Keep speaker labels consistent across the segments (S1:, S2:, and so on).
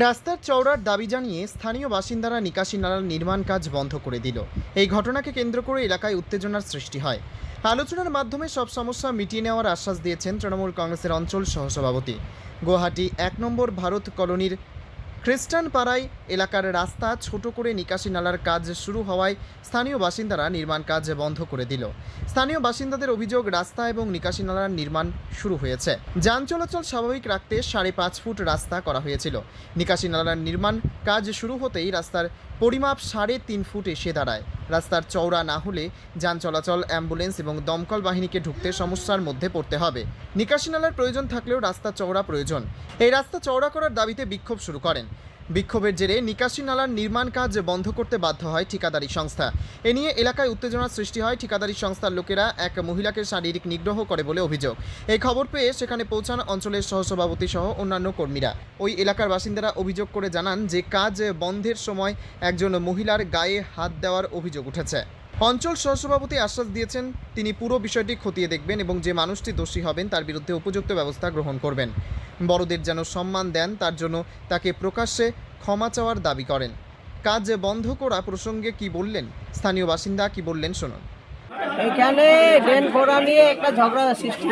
S1: রাস্তার চওড়ার দাবি জানিয়ে স্থানীয় বাসিন্দারা নিকাশি নালার নির্মাণ কাজ বন্ধ করে দিল। এই ঘটনাকে কেন্দ্র করে এলাকায় উত্তেজনার সৃষ্টি হয়। আলোচনার মাধ্যমে সব সমস্যা মিটিয়ে নেওয়ার আশ্বাস দিয়েছেন তৃণমূল কংগ্রেসের অঞ্চল সহসভাপতি। গুয়াহাটি, এক নম্বর ভারত কলোনির খ্রিস্টান পাড়ায় এলাকার রাস্তা ছোট করে নিকাশি নালার কাজ শুরু হওয়ায় স্থানীয় বাসিন্দারা নির্মাণ কাজ বন্ধ করে দিল। স্থানীয় বাসিন্দাদের অভিযোগ, রাস্তা এবং নিকাশি নালার নির্মাণ শুরু হয়েছে। যান চলাচল স্বাভাবিক রাখতে সাড়ে পাঁচ ফুট রাস্তা করা হয়েছিল। নিকাশি নালার নির্মাণ কাজ শুরু হতেই রাস্তার পরিমাপ সাড়ে তিন ফুট এসে দাঁড়ায়। রাস্তার চওড়া না হলে যান চলাচল, অ্যাম্বুলেন্স এবং দমকল বাহিনীকে ঢুকতে সমস্যার মধ্যে পড়তে হবে। নিকাশি নালার প্রয়োজন থাকলেও রাস্তা চওড়া প্রয়োজন। এই রাস্তা চওড়া করার দাবিতে বিক্ষোভ শুরু করেন। বিক্ষোভের জেরে নিকাশি নালার নির্মাণ কাজ বন্ধ করতে বাধ্য হয় ঠিকাদারি সংস্থা। এ নিয়ে এলাকায় উত্তেজনার সৃষ্টি হয় ঠিকাদারি সংস্থার লোকেরা এক মহিলাকে শারীরিক নিগ্রহ করে বলে অভিযোগ। এই খবর পেয়ে সেখানে পৌঁছান অঞ্চলের সহসভাপতি সহ অন্যান্য কর্মীরা। ওই এলাকার বাসিন্দারা অভিযোগ করে জানান যে কাজ বন্ধের সময় একজন মহিলার গায়ে হাত দেওয়ার অভিযোগ উঠেছে। অঞ্চল সহসভাপতি আশ্বাস দিয়েছেন, তিনি পুরো বিষয়টি খতিয়ে দেখবেন এবং যে মানুষটি দোষী হবেন তার বিরুদ্ধে উপযুক্ত ব্যবস্থা গ্রহণ করবেন। বড়দের যেন সম্মান দেন, তার জন্য তাকে প্রকাশ্যে ক্ষমা চাওয়ার দাবি করেন। কাজ বন্ধ করা প্রসঙ্গে কি বললেন? স্থানীয় বাসিন্দা কি বললেন শুনুন।
S2: এখানে ড্রেন ফোড়া নিয়ে একটা ঝগড়া সৃষ্টি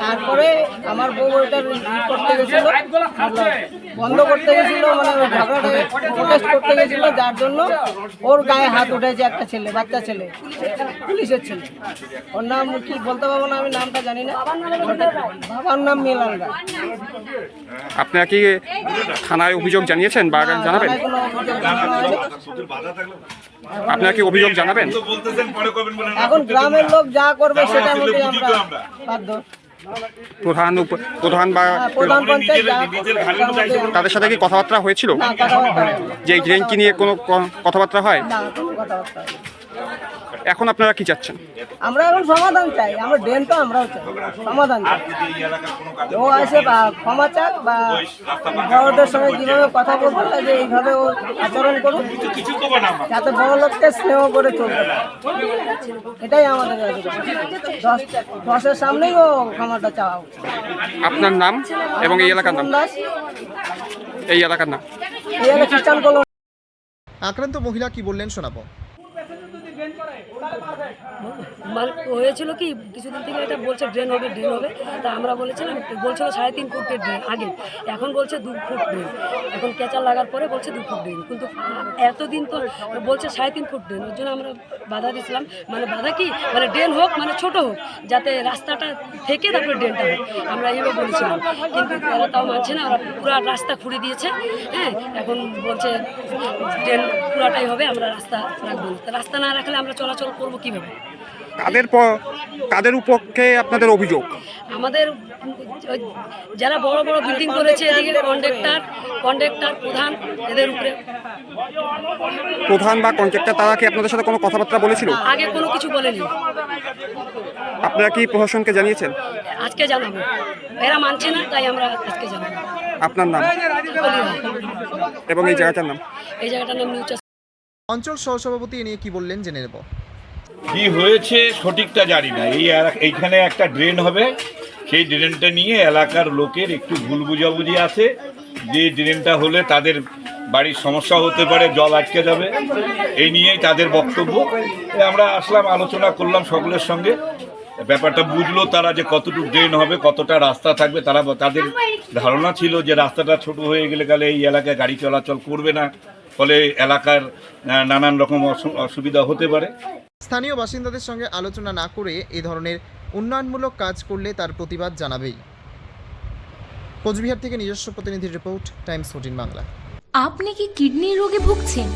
S2: তারপরে আমার বউ ওইটা ই করতে গেছিল। বন্ধ করতে গেছিল মানে ঝগড়াটা প্রোটেস্ট করতে গেছিল যার জন্য ওর গায়ে হাত উঠেছে একটা ছেলে বাচ্চা ছেলে পুলিশের ছেলে ওর নাম কি বলতে পারব না আমি নামটা জানি না বাবার নাম মিলান রায়
S3: আপনারা কি থানায় অভিযোগ জানিয়েছেন বা জানাবেন। আপনারা কি অভিযোগ জানাবেন।
S2: এখন গ্রামের লোক যা করবে সেটার মধ্যে
S4: তো আমরা।
S2: বাধ্য
S3: প্রধান উপ- প্রধান বা
S2: হ্যাঁ,
S3: তাদের সাথে কি কথাবার্তা হয়েছিল?
S2: হয়নি।
S3: যে এই ড্রেন কি নিয়ে কোনো কথাবার্তা হয়
S2: না কোনো কথাবার্তা হয়নি।
S3: এখন আপনারা কি চাচ্ছেন?
S2: আমরা এখন সমাধান চাই আমরা ড্রেন তো আমরাও চাই সমাধান চাই। ও আসে বা ক্ষমা চাক বা বড়দের সঙ্গে যেভাবে কথা বলতে লাগে এইভাবে ও আচরণ
S4: করবে
S2: যাতে বড় লোককে স্নেহ করে চলতে পারে। এটাই আমাদের দশ দশের সামনেই ও ক্ষমাটা চাওয়া উচিত।
S3: আপনার নাম এবং এই এলাকার নাম?
S2: দাস।
S3: এই এলাকার নাম?
S1: আক্রান্ত মহিলা কি বললেন শোনাবো?
S5: হয়েছিল কি, কিছুদিন থেকে এটা বলছে ড্রেন হবে ড্রেন হবে। তা আমরা বলেছিলাম, বলছিল সাড়ে তিন ফুটের ড্রেন আগে। এখন বলছে দু ফুট ড্রেন এখন ক্যাচার লাগার পরে বলছে দু ফুট ড্রেন কিন্তু এতদিন তো বলছে সাড়ে তিন ফুট ড্রেন ওর জন্য আমরা বাধা দিয়েছিলাম। মানে বাধা কি? মানে ড্রেন হোক মানে ছোট হোক, যাতে রাস্তাটা থেকে তারপরে ড্রেনটা হোক আমরা এইভাবে বলেছিলাম। কিন্তু তারা তাও মানছে না। ওরা পুরো রাস্তা খুঁড়ে দিয়েছে। হ্যাঁ এখন বলছে ড্রেন পুরাটাই হবে, আমরা রাস্তা রাখব রাস্তা না রাখলে আমরা চলাচল করব কীভাবে?
S3: কাদের কাদের উপক্ষে আপনাদের অভিযোগ?
S5: আমাদের যারা বড় বড় বিল্ডিং করেছে এদিকে কন্ডাক্টর কন্ডাক্টর প্রধান এদের উপরে।
S3: প্রধান বা কন্ট্রাক্টর তারা কি আপনাদের সাথে কোনো কথাবার্তা বলেছিল?
S5: আগে কোনো কিছু বলেনি।
S3: আপনারা কি প্রশাসনকে জানিয়েছেন?
S5: আজকে জানাব। এরা মানছে না তাই আমরা আজকে জানাব।
S3: আপনার নাম? এবং এই জায়গাটার নাম?
S5: এই জায়গাটার নাম নিউ
S1: অঞ্চল সহসভাপতি এ নিয়ে কি বললেন জেনে নেব।
S4: কি হয়েছে সঠিকটা জানি না। এই এইখানে একটা ড্রেন হবে। সেই ড্রেনটা নিয়ে এলাকার লোকের একটু ভুল বুঝাবুঝি আছে। যে ড্রেনটা হলে তাদের বাড়ির সমস্যা হতে পারে, জল আটকে যাবে। এই নিয়েই তাদের বক্তব্য। আমরা আসলাম, আলোচনা করলাম সকলের সঙ্গে। ব্যাপারটা বুঝলো তারা যে কতটুকু ড্রেন হবে, কতটা রাস্তা থাকবে। তারা তাদের ধারণা ছিল যে রাস্তাটা ছোট হয়ে গেলে গেলে এই এলাকায় গাড়ি চলাচল করবে না। ফলে এলাকার নানান রকম অসুবিধা হতে পারে।
S1: স্থানীয় বাসিন্দাদের সঙ্গে আলোচনা না করে এ ধরনের উন্নয়নমূলক কাজ করলে তার প্রতিবাদ জানাবেই। কোচবিহার থেকে নিজস্ব প্রতিনিধির রিপোর্ট টাইমস ফোর্টিন বাংলা।
S6: আপনি কি কিডনি রোগে ভুগছেন?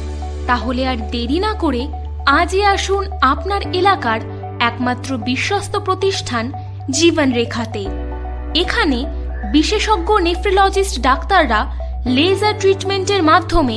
S6: তাহলে আর দেরি না করে আজই আসুন আপনার এলাকার একমাত্র বিশ্বস্ত প্রতিষ্ঠান জীবন রেখাতে এখানে বিশেষজ্ঞ নেফ্রোলজিস্ট ডাক্তাররা লেজার ট্রিটমেন্টের মাধ্যমে